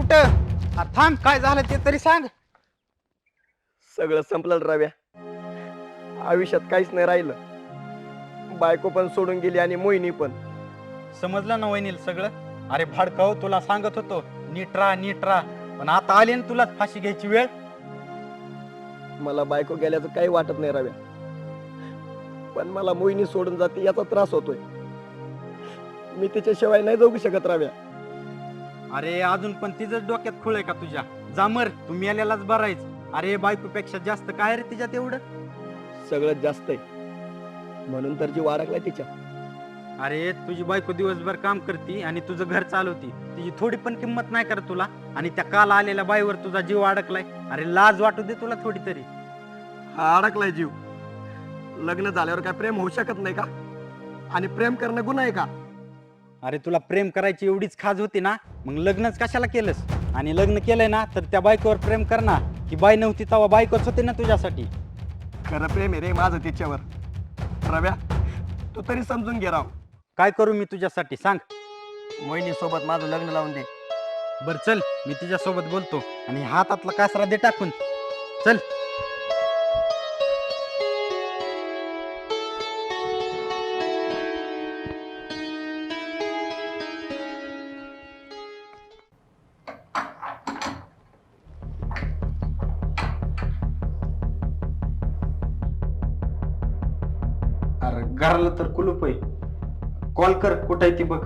कुठं? आ, थांब काय झालं ते तरी सांग. सगळं संपलं रव्या. आयुष्यात काहीच नाही राहिलं. बायको पण सोडून गेली आणि मोहिनी पण. समजलं ना वहिनील सगळं? अरे भाडकाव तुला सांगत होतो. नीट राहा नीट राहा. पण आता आली ना तुलाच फाशी घ्यायची वेळ? मला बायको गेल्याचं काही वाटत नाही रव्या. पण मला मोहिनी सोडून जाते याचा त्रास होतोय. मी तिच्याशिवाय नाही जगू शकत रव्या. अरे अजून पण तिचं डोक्यात खुळ आहे का तुझ्या? जा मर तू मेल्यालाच बरायच अरे बायकोपेक्षा जास्त काय रे तिच्यात एवढं? सगळं जास्त आहे. म्हणून तर जीव अडकलाय तिच्या. अरे तुझी बायको दिवसभर काम करती आणि तुझं घर चालवती. तिची थोडी पण किंमत नाही करत तुला. आणि त्या काल आलेल्या बाईवर तुझा जीव अडकलाय. अरे लाज वाटू दे तुला थोडी तरी. हा अडकलाय जीव. लग्न झाल्यावर काय प्रेम होऊ शकत नाही का? आणि प्रेम करणं गुन्हा आहे का? अरे तुला प्रेम करायची एवढीच खाज होती ना? मग लग्नच कशाला केलंस? आणि लग्न केलंय ना तर त्या बायकोवर प्रेम कर ना की बाई नव्हती तेव्हा बायकोच होते ना तुझ्यासाठी. खरं प्रेम आहे रे माझं तिच्यावर रव्या तू तरी समजून घे राव. काय करू मी तुझ्यासाठी? सांग. मोहिनी सोबत माझं लग्न लावून दे. बर चल. मी तिच्यासोबत बोलतो. आणि हातातला कासरा दे टाकून. चल. घराला तर कुलूप आहे. कॉल कर कुठं आहे ती बघ.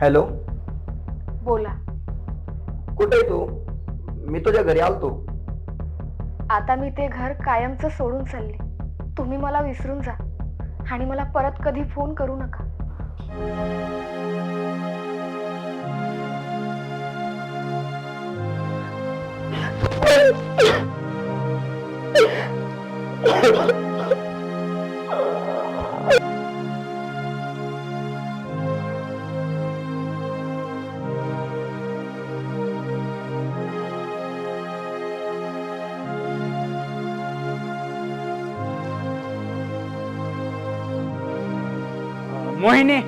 हॅलो बोला. कुठे आहे तू? मी तुझ्या घरी आलतो. आता मी ते घर कायमचं सोडून चालले. तुम्ही मला विसरून जा. आणि मला परत कधी फोन करू नका. मोहिनी.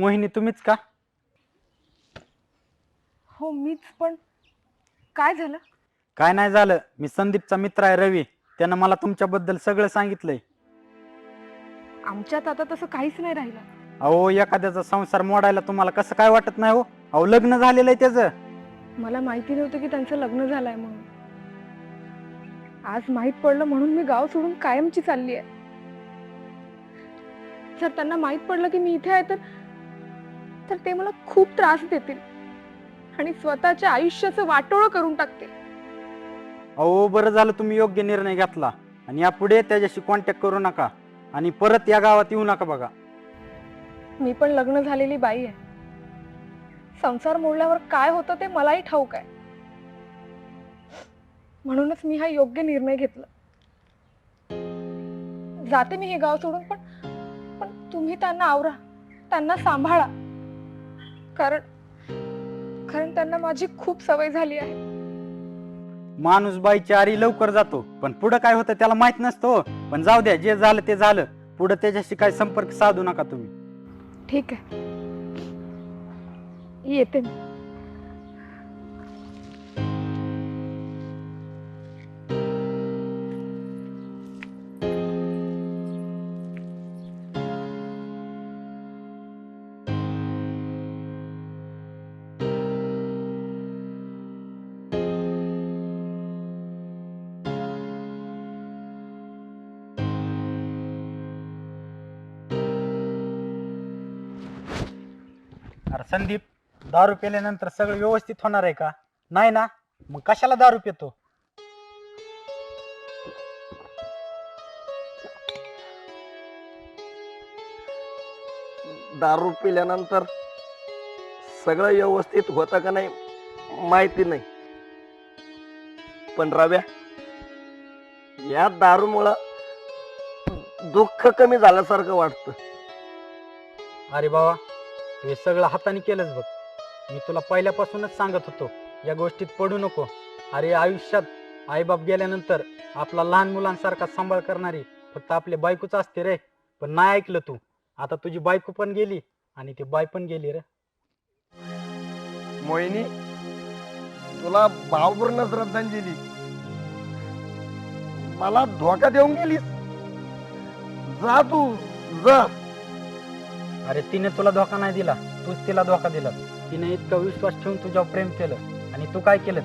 मोहिनी तुम्हीच का? मीच पण. काय झालं? काय नाही झालं. मी संदीपचा मित्र आहे रवी. त्यानं मला तुमच्याबद्दल सगळं सांगितलंय. आमच्यात आता तसं काहीच नाही राहिलं. अहो एखाद्याचा संसार मोडायला तुम्हाला कसं काय वाटत नाही हो? अहो लग्न झालेलं आहे त्याचं. मला माहिती नव्हतं की त्यांचं लग्न झालंय म्हणून. आज माहीत पडलं म्हणून मी गाव सोडून कायमची चालली आहे. जर त्यांना माहीत पडलं की मी इथे आहे तर तर ते मला खूप त्रास देतील. आणि स्वतःच्या आयुष्याचं वाटोळं करून टाकतील अहो बरं झालं तुम्ही योग्य निर्णय घेतला. आणि यापुढे त्याच्याशी कॉन्टॅक्ट करू नका. आणि परत या गावात येऊ नका बघा. मी पण लग्न झालेली बाई आहे. संसार मोडल्यावर काय होतं ते मलाही ठाऊक आहे. म्हणूनच मी हा योग्य निर्णय घेतला. जाते मी हे गाव सोडून पण पण तुम्ही त्यांना आवरा त्यांना सांभाळा. कारण कारण त्यांना माझी खूप सवय झाली आहे. माणूस बाईच्या आरी लवकर जातो पण पुढं काय होतं त्याला माहीत नसतं हो. पण जाऊ द्या जे झालं ते झालं. पुढं त्याच्याशी काय संपर्क साधू नका तुम्ही. ठीक आहे. येते मी. संदीप दारू पेल्यानंतर सगळं व्यवस्थित होणार आहे का? नाही ना? मग कशाला दारू पितो? दारू पिल्यानंतर सगळं व्यवस्थित होतं का नाही माहिती नाही. पण रव्या या दारूमुळं दुःख कमी झाल्यासारखं वाटतं. अरे बाबा हे सगळं हाताने केलंच बघ. मी तुला पहिल्यापासूनच सांगत होतो या गोष्टीत पडू नको. अरे आयुष्यात आईबाप गेल्यानंतर आपला लहान मुलांसारखा सांभाळ करणारी फक्त आपले बायकोच असते रे. पण नाही ऐकलं तू. आता तुझी बायको पण गेली आणि ती बाय पण गेली रे. मोहिनी तुला भावपूर्ण श्रद्धांजली. मला धोका देऊन गेलीस. जा तू जा. अरे तिने तुला धोका नाही दिला. तूच तिला धोका दिला. तिने इतका विश्वास ठेवून तुझ्यावर प्रेम केलं. आणि तू काय केलं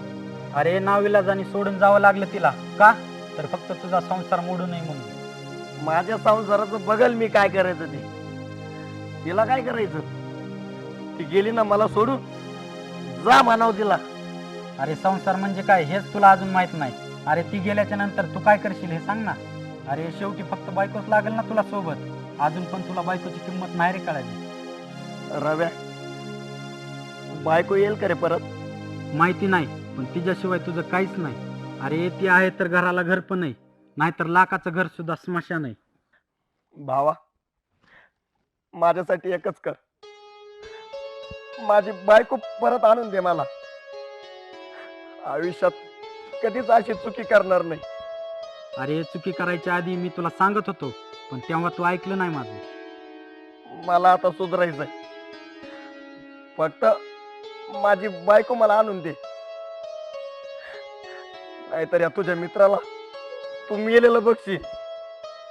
अरे नाविलाजाने सोडून जावं लागलं तिला. का? तर फक्त तुझा संसार मोडू नये म्हणून. माझ्या संसाराचं बघल मी काय करायचं ते. तिला काय करायचं? ती गेली ना मला सोडून. जा म्हणाव तिला. अरे संसार म्हणजे काय? हेच तुला अजून माहीत नाही. अरे ती गेल्याच्यानंतर तू काय करशील हे सांग ना. अरे शेवटी फक्त बायकोच लागेल ना तुला सोबत. अजून पण तुला बायकोची किंमत नाही रे कळाली. रव्या बायको येईल का रे परत? माहिती नाही पण तिच्याशिवाय तुझं काहीच नाही. अरे ती आहे तर घराला घर पण नाही नाहीतर लाखाचं घर सुद्धा स्मशान आहे. भावा माझ्यासाठी एकच कर. माझी बायको परत आणून दे मला. आयुष्यात कधीच अशी चुकी करणार नाही. अरे चुकी करायच्या आधी मी तुला सांगत होतो पण तेव्हा तू ऐकलं नाही माझं. मला आता सुधारायचंय. फक्त माझी बायको मला आणून दे. नाहीतर या तुझ्या मित्राला तू मेलेलं बघशील.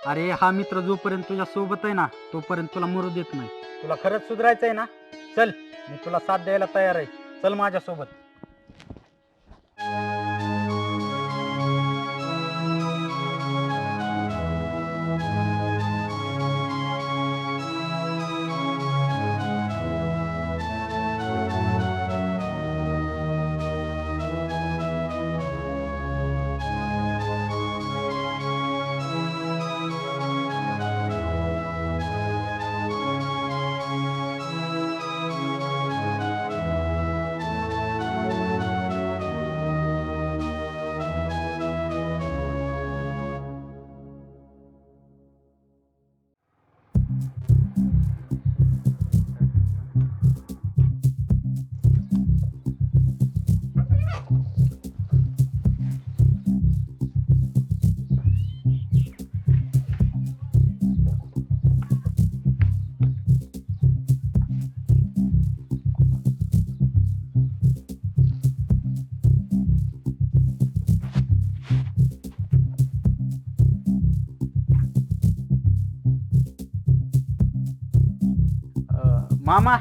अरे हा मित्र जोपर्यंत तुझ्या सोबत आहे ना तोपर्यंत तुला मरू देत नाही. तुला खरंच सुधारायचं आहे ना? चल मी तुला साथ द्यायला तयार आहे. चल माझ्यासोबत. मामा.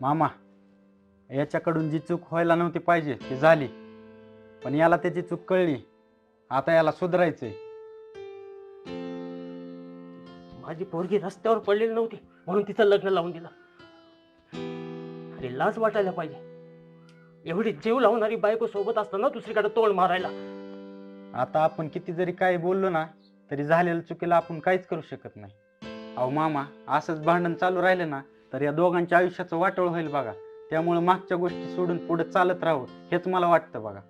मामा याच्याकडून जी चूक व्हायला नव्हती पाहिजे ती झाली. पण याला त्याची चूक कळली. आता याला सुधारायचंय. माझी पोरगी रस्त्यावर पडलेली नव्हती म्हणून तिचं लग्न लावून दिलं. अरे लाज वाटायला पाहिजे. एवढी जीव लावणारी बायको सोबत असताना दुसरीकडे तोंड मारायला. आता आपण किती जरी काही बोललो ना तरी झालेल्या चुकीला आपण काहीच करू शकत नाही. अहो मामा असंच भांडण चालू राहिलं ना तर या दोघांच्या आयुष्याचं वाटोळ होईल बघा. त्यामुळे मागच्या गोष्टी सोडून पुढे चालत राहावं हेच मला वाटतं बघा.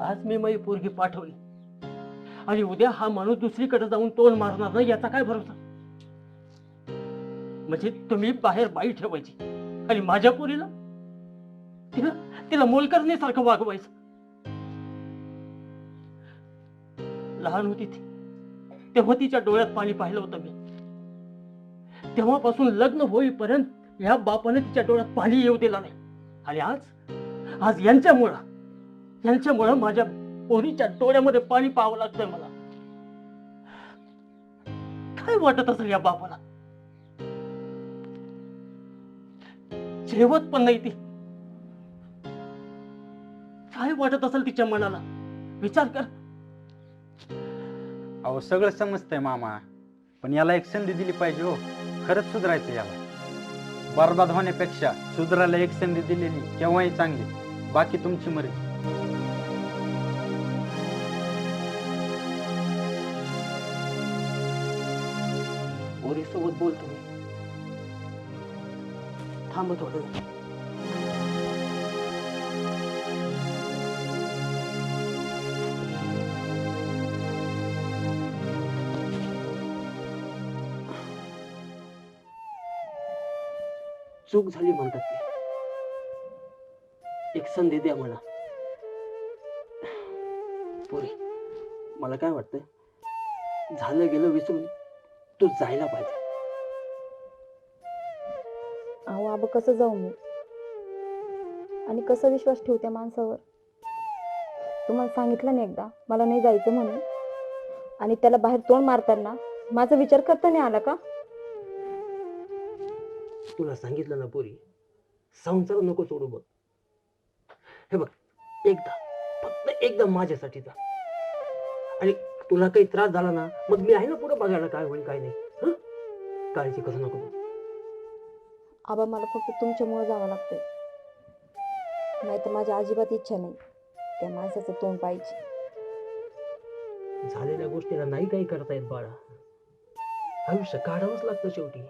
आज मी माझी पोरगी पाठवली. आणि उद्या हा माणूस दुसरीकडे जाऊन तोंड मारणार नाही याचा काय भरोसा? म्हणजे तुम्ही बाहेर बाई ठेवायची. आणि माझ्या पोरीला? तिला तिला मोलकरणीसारखं वागवायचं. लहान होती ती. तेव्हा तिच्या डोळ्यात पाणी पाहिलं होतं मी. तेव्हापासून लग्न होईपर्यंत या बापाने तिच्या डोळ्यात पाणी येऊ दिला नाही. आणि आज आज यांच्यामुळं यांच्यामुळं माझ्या पोरीच्या डोळ्यामध्ये पाणी पाहावं लागतंय मला. काय वाटत असेल या बापाला जेवत पण नाही ती. काय वाटत असेल तिच्या मनाला? विचार कर. अहो सगळं समजतंय मामा. पण याला एक संधी दिली पाहिजे हो. खरंच सुधारायचं याला. बर्बाद होण्यापेक्षा सुधारायला एक संधी दिलेली केव्हाही चांगली. बाकी तुमची मर्जी. सोबत बोलतो मी थांबत होतो चूक झाली म्हणतात ते एक संधी द्या मला पुरे मला काय वाटतं झालं गेलं विसरून तू जायला पाहिजे अहो कसं जाऊ मी? आणि कसा विश्वास ठेवू त्या माणसावर? तुम्हाला सांगितलं ना एकदा मला नाही जायचं म्हणून. आणि त्याला बाहेर तोंड मारताना माझा विचार करता नाही आला का? तुला सांगितलं ना पुरी संसार नको सोडू बघ. हे बघ एकदा फक्त एकदा माझ्यासाठी जा. आणि तुला काही त्रास झाला ना मग मी आहे ना पुढे बघायला काय होईल काय नाही. काळजी करू नको. आबा मला फक्त तुमच्यामुळे जावं लागतंय. नाही तर माझी अजिबात इच्छा नाही त्या माणसाचं तोंड पाहिजे झालेल्या गोष्टीला नाही काही करता येत बाळा. आयुष्य काढावंच लागतं शेवटी.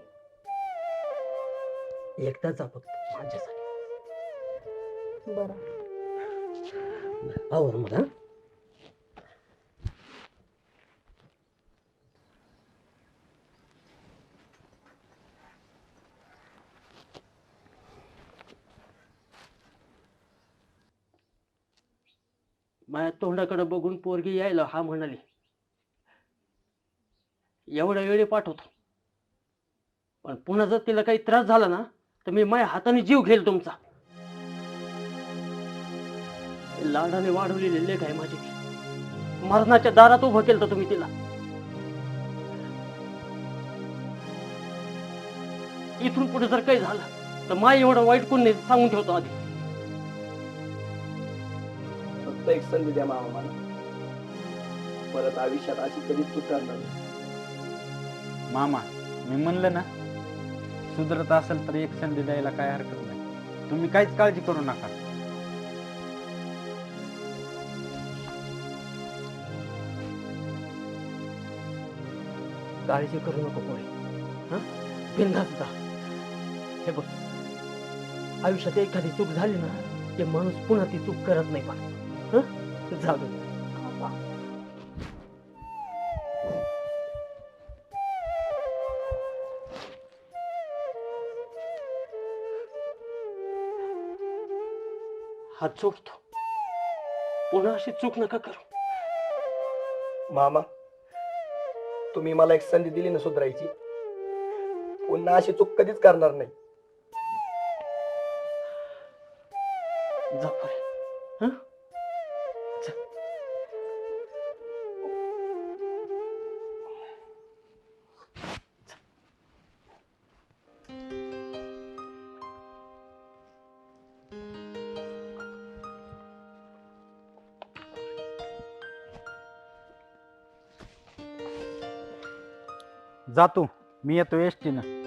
एकटाच जा फक्त माझ्यासाठी. बरं. आवर मला माझ्या तोंडाकडे बघून पोरगी यायला हा म्हणाली. एवढ्या वेळी पाठवतो. पण पुन्हा जर तिला काही त्रास झाला ना तर मी माझ्या हाताने जीव घेईल तुमचा. लाडाने वाढवलेले लेख आहे माझी. मरणाच्या दारात उभं केलं तर तुम्ही तिला. इथून पुढे जर काही झालं तर माय एवढं वाईट कोण नाही सांगून ठेवतो आधी. फक्त एक संधी द्या मामा मला. परत आयुष्यात अशी कधी चूक करणार नाही. मामा मी म्हणलं ना सुधरत असेल तर एक संधी द्यायला काय हरकत नाही. तुम्ही काहीच काळजी करू नका. काळजी करू नको पोरे. बिंदास जा. हे बघ आयुष्यात एखादी चूक झाली ना ते माणूस पुन्हा ती चूक करत नाही पण. हं? जाऊ दे हात जोडतो. पुन्हा अशी चूक नका करू. मामा तुम्ही मला एक संधी दिली ना सुधारायची. पुन्हा अशी चूक कधीच करणार नाही. जा हं? जातो. मी येतो एस टीनं